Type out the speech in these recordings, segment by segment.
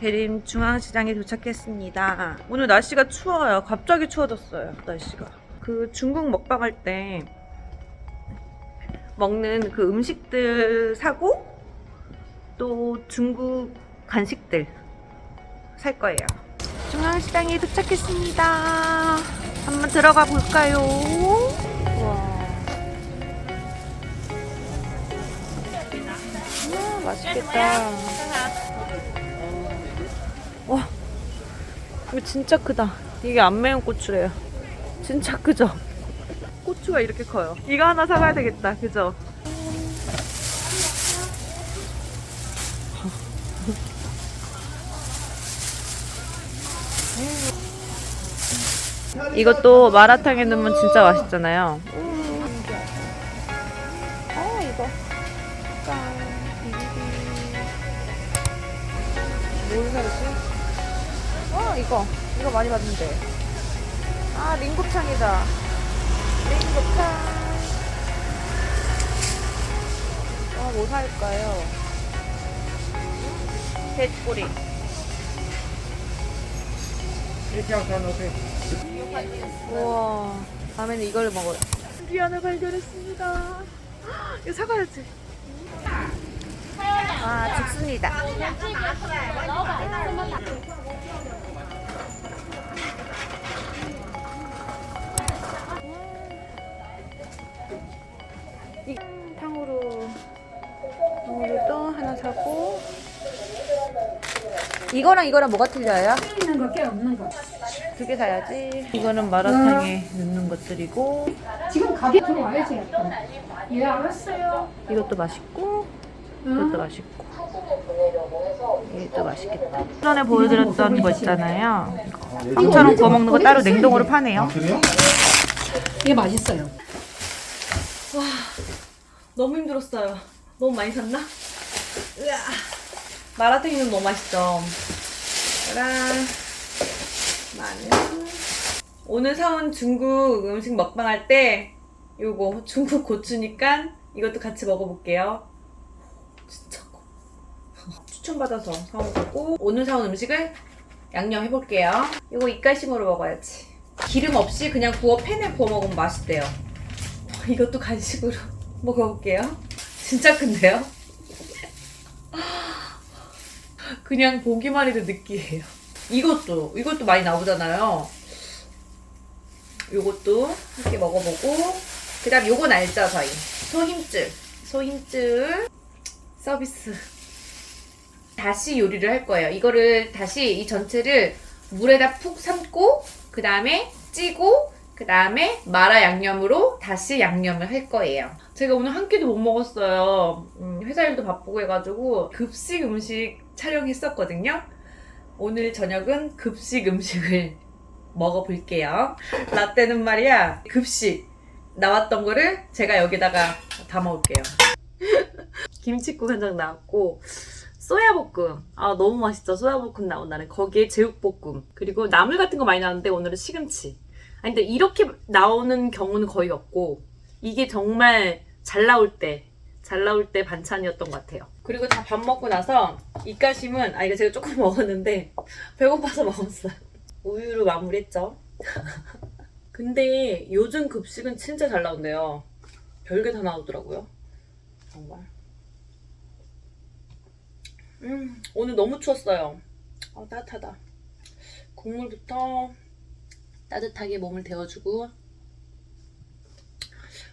대림 중앙시장에 도착했습니다. 오늘 날씨가 추워요. 갑자기 추워졌어요. 날씨가. 그 중국 먹방 할 때 먹는 그 음식들 사고 또 중국 간식들 살 거예요. 중앙시장에 도착했습니다. 한번 들어가 볼까요? 와. 음, 맛있겠다. 와, 이거 진짜 크다. 이게 안 매운 고추래요. 진짜 크죠? 고추가 이렇게 커요. 이거 하나 사가야 되겠다. 그죠? 이것도 마라탕에 넣으면 진짜 맛있잖아요. 이거. 이거 많이 봤는데. 아, 링곱창이다. 링곱창. 아, 뭐 살까요? 돼지꼬리. 우와. 다음에는 이걸 먹어요. 두리안을 발견했습니다. 이거 사가야지. 아, 죽습니다. 사고 이거랑 이거랑 뭐가 틀려요? 있는 거, 깨 없는 거. 두 개 사야지 이거는 마라탕에 넣는 것들이고 지금 가게 들어와야지. 약간. 예, 알았어요. 이것도 맛있고 응? 이것도 맛있고 이것도 맛있겠다 전에 보여드렸던 거 있잖아요 이처럼 구워 먹는 거 따로 냉동으로 파네요 그래요? 얘 맛있어요. 너무 힘들었어요. 너무 많이 샀나? 으아. 마라탕이는 너무 맛있죠. 짜란. 마늘. 오늘 사온 중국 음식 먹방 할 때 요거 중국 고추니까 이것도 같이 먹어볼게요. 진짜 커. 추천받아서 사온 거고 오늘 사온 음식을 양념 해볼게요. 이거 입가심으로 먹어야지. 기름 없이 그냥 구워 팬에 구워 먹으면 맛있대요. 이것도 간식으로 먹어볼게요. 진짜 큰데요? 그냥 보기만 해도 느끼해요. 이것도, 이것도 많이 나오잖아요. 요것도 함께 먹어보고, 그 다음 요건 알죠, 저희? 소힘줄. 소힘줄 서비스. 다시 요리를 할 거예요. 이거를 다시 이 전체를 물에다 푹 삶고, 그 다음에 찌고, 그 다음에 마라 양념으로 다시 양념을 할 거예요. 제가 오늘 한 끼도 못 먹었어요. 음, 회사 일도 바쁘고 해가지고 급식 음식 촬영했었거든요. 오늘 저녁은 급식 음식을 먹어볼게요. 라떼는 말이야 급식 나왔던 거를 제가 여기다가 담아올게요. 김치국 한장 나왔고 소야볶음 아 너무 맛있죠 소야볶음 나온 날은 거기에 제육볶음 그리고 나물 같은 거 많이 나왔는데 오늘은 시금치 아니 근데 이렇게 나오는 경우는 거의 없고 이게 정말 잘 나올 때 잘 나올 때 반찬이었던 것 같아요 그리고 다 밥 먹고 나서 입가심은 아 이거 제가 조금 먹었는데 배고파서 먹었어요 우유로 마무리했죠 근데 요즘 급식은 진짜 잘 나온대요 별게 다 나오더라고요 정말 음, 오늘 너무 추웠어요. 아, 따뜻하다. 국물부터 따뜻하게 몸을 데워주고.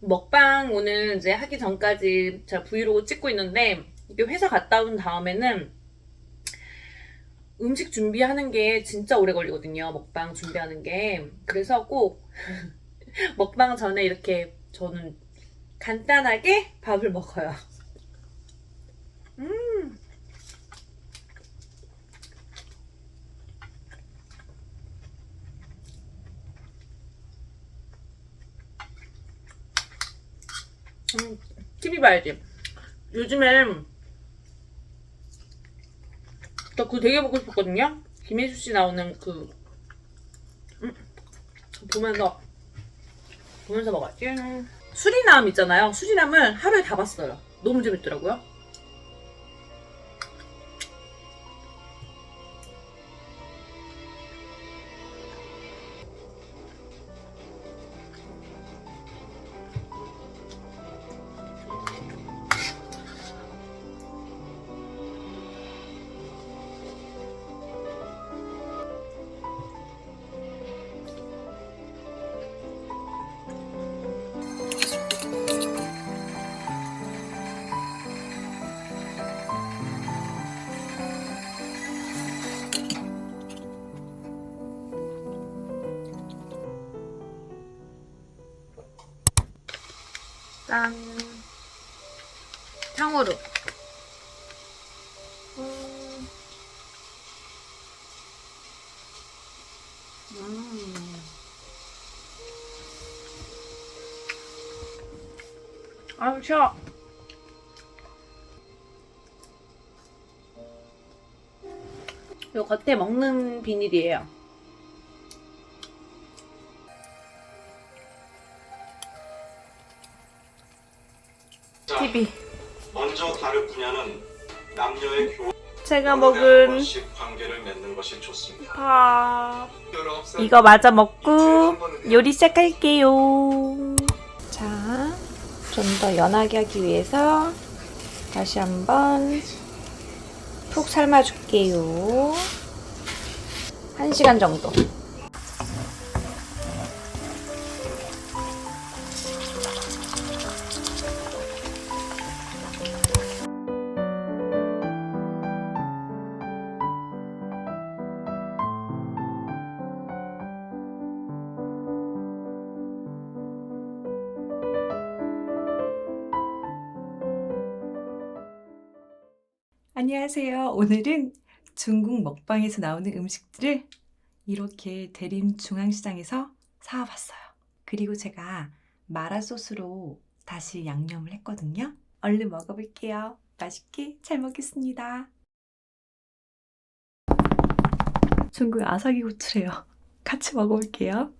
먹방 오늘 이제 하기 전까지 제가 브이로그 찍고 있는데, 이게 회사 갔다 온 다음에는 음식 준비하는 게 진짜 오래 걸리거든요. 먹방 준비하는 게. 그래서 꼭 먹방 전에 이렇게 저는 간단하게 밥을 먹어요. 음, TV 봐야지. 요즘엔 저 그거 되게 보고 싶었거든요. 김혜수 씨 나오는 그 음, 보면서 보면서 먹어야지. 수리남 있잖아요. 수리남을 하루에 다 봤어요. 너무 재밌더라고요. 짠. 탕후루. 음. 음. 아유, 쉬어. 요 겉에 먹는 비닐이에요. TV. 먼저 다룰 분야는 남녀의 교원 제가 먹은 관계를 맺는 것이 좋습니다. 밥. 19살 이거 마저 먹고 요리 시작할게요. 자, 좀 더 연하게 하기 위해서 다시 한번 푹 삶아줄게요. 1시간 정도. 안녕하세요. 오늘은 중국 먹방에서 나오는 음식들을 이렇게 대림 중앙시장에서 사와봤어요. 그리고 제가 마라 소스로 다시 양념을 했거든요. 얼른 먹어볼게요. 맛있게 잘 먹겠습니다. 중국 아사기 고추래요. 같이 먹어볼게요.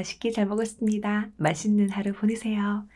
맛있게 잘 먹었습니다. 맛있는 하루 보내세요.